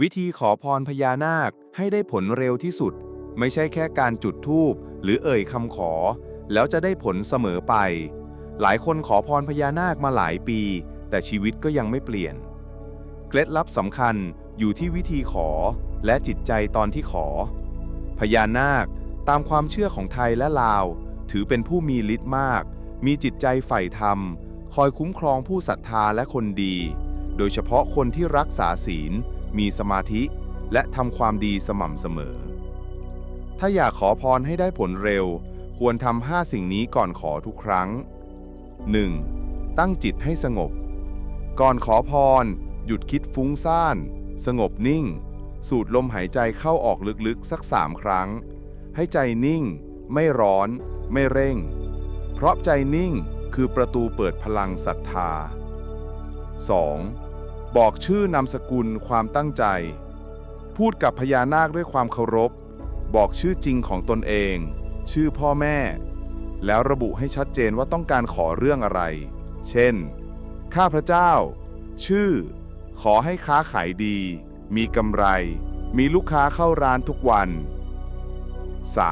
วิธีขอพรพญานาคให้ได้ผลเร็วที่สุด ไม่ใช่แค่การจุดธูปหรือเอ่ยคำขอ แล้วจะได้ผลเสมอไป หลายคนขอพรพญานาคมาหลายปี แต่ชีวิตก็ยังไม่เปลี่ยน เคล็ดลับสำคัญอยู่ที่วิธีขอและจิตใจตอนที่ขอ พญานาคตามความเชื่อของไทยและลาว ถือเป็นผู้มีฤทธิ์มาก มีจิตใจใฝ่ธรรม คอยคุ้มครองผู้ศรัทธาและคนดี โดยเฉพาะคนที่รักษาศีล มีสมาธิ และทำความดีสม่ำเสมอ ถ้าอยากขอพรให้ได้ผลเร็ว ควรทำห้าสิ่งนี้ก่อนขอทุกครั้ง 1. ตั้งจิตให้สงบ ก่อนขอพร หยุดคิดฟุ้งซ่าน สงบนิ่ง สูดลมหายใจเข้าออกลึกๆ สักสามครั้ง ให้ใจนิ่ง ไม่ร้อน ไม่เร่ง เพราะใจนิ่งคือประตูเปิดพลังศรัทธา 2. บอกชื่อนามสกุลความตั้งใจ พูดกับพญานาคด้วยความเคารพ บอกชื่อจริงของตนเอง ชื่อพ่อแม่ แล้วระบุให้ชัดเจนว่าต้องการขอเรื่องอะไร เช่น ข้าพระเจ้า ชื่อ ขอให้ค้าขายดี มีกำไร มีลูกค้าเข้าร้านทุกวัน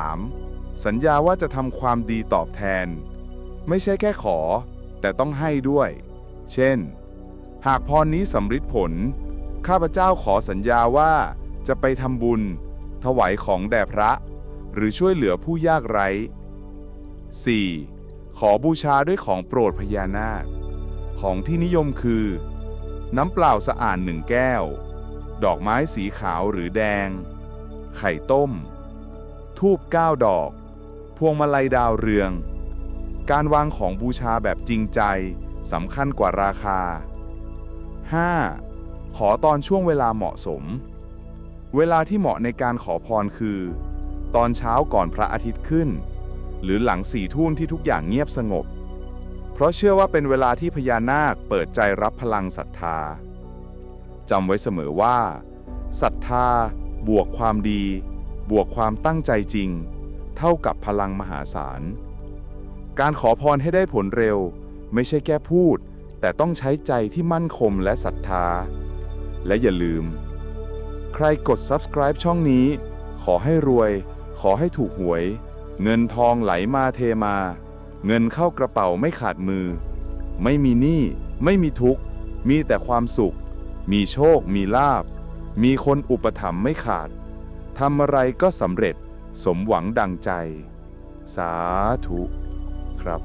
3. สัญญาว่าจะทำความดีตอบแทน ไม่ใช่แค่ขอ แต่ต้องให้ด้วย เช่น หากพรนี้สำฤทธิ์ผล ข้าพเจ้าขอสัญญาว่าจะไปทำบุญ ถวายของแด่พระ หรือช่วยเหลือผู้ยากไร้ 4. ขอบูชาด้วยของโปรดพญานาค ของที่นิยมคือ น้ำเปล่าสะอาดหนึ่งแก้ว ดอกไม้สีขาวหรือแดง ไข่ต้ม ทูบเก้าดอก พวงมาลัยดาวเรือง การวางของบูชาแบบจริงใจสำคัญกว่าราคา 5. ขอตอนช่วงเวลาเหมาะสม เวลาที่เหมาะในการขอพรคือ ตอนเช้าก่อนพระอาทิตย์ขึ้น หรือหลังสี่ทุ่มที่ทุกอย่างเงียบสงบ เพราะเชื่อว่าเป็นเวลาที่พญานาคเปิดใจรับพลังศรัทธาจำไว้เสมอว่าศรัทธา บวกความดี บวกความตั้งใจจริง เท่ากับพลังมหาศาล การขอพรให้ได้ผลเร็ว ไม่ใช่แค่พูด แต่ต้องใช้ใจที่มั่นคงและศรัทธา และอย่าลืม ใครกด subscribe ช่องนี้ ขอให้รวย ขอให้ถูกหวย เงินทองไหลมาเทมา เงินเข้ากระเป๋าไม่ขาดมือ ไม่มีหนี้ไม่มีทุกข์ มีแต่ความสุข มีโชค มีลาบ มีคนอุปถัมภ์ไม่ขาดทำอะไรก็สำเร็จสมหวังดังใจ สาธุ ครับ